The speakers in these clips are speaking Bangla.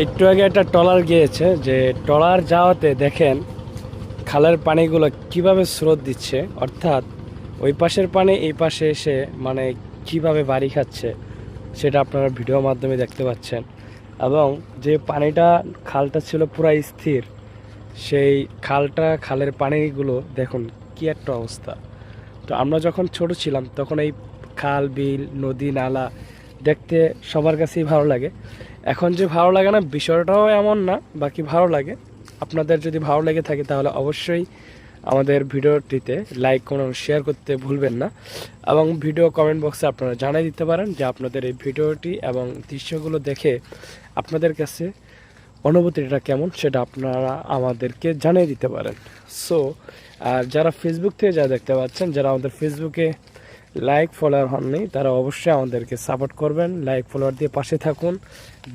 একটু আগে একটা ট্রলার গিয়েছে যে ট্রলার যাওয়াতে দেখেন খালের পানিগুলো কীভাবে স্রোত দিচ্ছে, অর্থাৎ ওই পাশের পানি এই পাশে এসে মানে কীভাবে বাড়ি খাচ্ছে সেটা আপনারা ভিডিওর মাধ্যমে দেখতে পাচ্ছেন। এবং যে পানিটা, খালটা ছিল পুরা স্থির, সেই খালটা, খালের পানিগুলো দেখুন কি একটা অবস্থা। তো আমরা যখন ছোট ছিলাম তখন এই খাল, বিল, নদী, নালা দেখতে সবার কাছেই ভালো লাগে। এখন যে ভালো লাগে না, বিষয়টাও এমন না, বাকি ভালো লাগে। আপনাদের যদি ভালো লেগে থাকে তাহলে অবশ্যই আমাদের ভিডিওটিতে লাইক কমেন্ট শেয়ার করতে ভুলবেন না। এবং ভিডিও কমেন্ট বক্সে আপনারা জানিয়ে দিতে পারেন যে আপনাদের এই ভিডিওটি এবং দৃশ্যগুলো দেখে আপনাদের কাছে অনুভূতিটা কেমন, সেটা আপনারা আমাদেরকে জানিয়ে দিতে পারেন। সো আর যারা ফেসবুক থেকে যা দেখতে পাচ্ছেন, যারা আমাদের ফেসবুকে লাইক ফলোয়ার হননি, তারা অবশ্যই আমাদেরকে সাপোর্ট করবেন। লাইক ফলোয়ার দিয়ে পাশে থাকুন।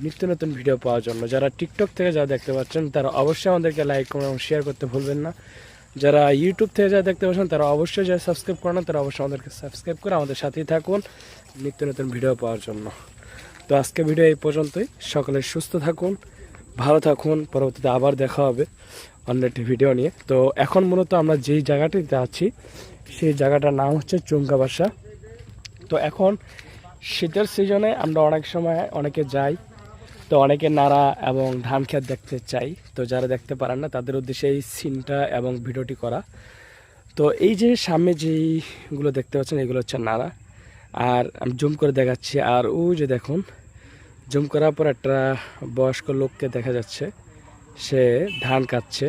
নিত্য নতুন ভিডিও পাওয়ার জন্য। যারা টিকটক থেকে যা দেখতে পাচ্ছেন, তারা অবশ্যই আমাদেরকে লাইক করুন এবং শেয়ার করতে ভুলবেন না। যারা ইউটিউব থেকে যা দেখতে পাচ্ছেন, তারা অবশ্যই যারা সাবস্ক্রাইব করেন তারা অবশ্যই আমাদেরকে সাবস্ক্রাইব করে আমাদের সাথেই থাকুন নিত্য নতুন ভিডিও পাওয়ার জন্য। তো আজকে ভিডিও এই পর্যন্তই। সকলে সুস্থ থাকুন, ভালো থাকুন। পরবর্তীতে আবার দেখা হবে অন্য একটি ভিডিও নিয়ে। তো এখন মূলত আমরা যেই জায়গাটিতে আছি সেই জায়গাটার নাম হচ্ছে চুঙ্গা বাসা। তো এখন শীতের সিজনে আমরা অনেক সময় অনেকে যাই, তো অনেকে নাড়া এবং ধান ক্ষেত দেখতে চাই। তো যারা দেখতে পারেন না, তাদের উদ্দেশ্যে এই সিনটা এবং ভিডিওটি করা। তো এই যে সামনে যেইগুলো দেখতে পাচ্ছেন, এগুলো হচ্ছে নাড়া। আর আমি জুম করে দেখাচ্ছি। আর ও যে দেখুন, জুম করার পর একটা বয়স্ক লোককে দেখা যাচ্ছে, সে ধান কাটছে।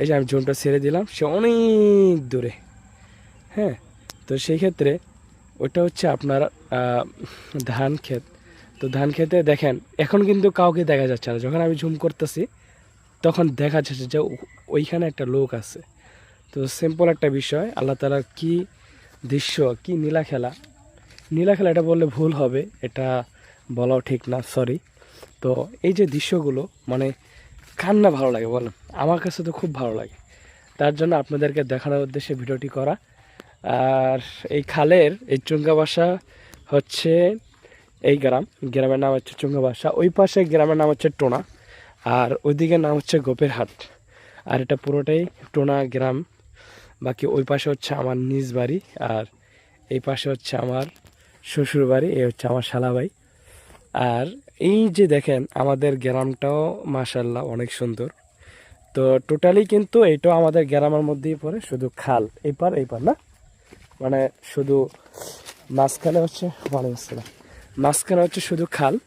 এই যে আমি জুমটা ছেড়ে দিলাম, সে অনেক দূরে। হ্যাঁ তো সেই ক্ষেত্রে ওটা হচ্ছে আপনার ধান ক্ষেত। তো ধান খেতে দেখেন, এখন কিন্তু কাউকে দেখা যাচ্ছে না। যখন আমি জুম করতেছি, তখন দেখা যাচ্ছে যে ওইখানে একটা লোক আছে। তো সিম্পল একটা বিষয়, আল্লাহ তালার কি দৃশ্য, কি নীলা খেলা। নীলা খেলা এটা বললে ভুল হবে, এটা বলাও ঠিক না সরি তো এই যে দৃশ্যগুলো মানে কান্না ভালো লাগে, বলেন। আমার কাছে তো খুব ভালো লাগে। তার জন্য আপনাদেরকে দেখানোর উদ্দেশ্যে ভিডিওটি করা। আর এই খালের, এই চুঙ্গা বাসা হচ্ছে এই গ্রাম। গ্রামের নাম হচ্ছে চুঙ্গা বাসা। ওই পাশে গ্রামের নাম হচ্ছে টোনা। আর ওইদিকে নাম হচ্ছে গোপেরহাট আর এটা পুরোটাই টোনা গ্রাম। বাকি ওই পাশে হচ্ছে আমার নিজ বাড়ি। আর এই পাশে হচ্ছে আমার শ্বশুর বাড়ি এই হচ্ছে আমার শালাবাই। আর এই যে দেখেন, আমাদের গ্রামটাও মাসাল্লাহ অনেক সুন্দর। তো টোটালি কিন্তু এইটাও আমাদের গ্রামের মধ্যেই পড়ে, শুধু খাল। এপার পার এই পার না? মানে শুধু মাঝখানে হচ্ছে মানে মাঝখানে হচ্ছে শুধু খাল।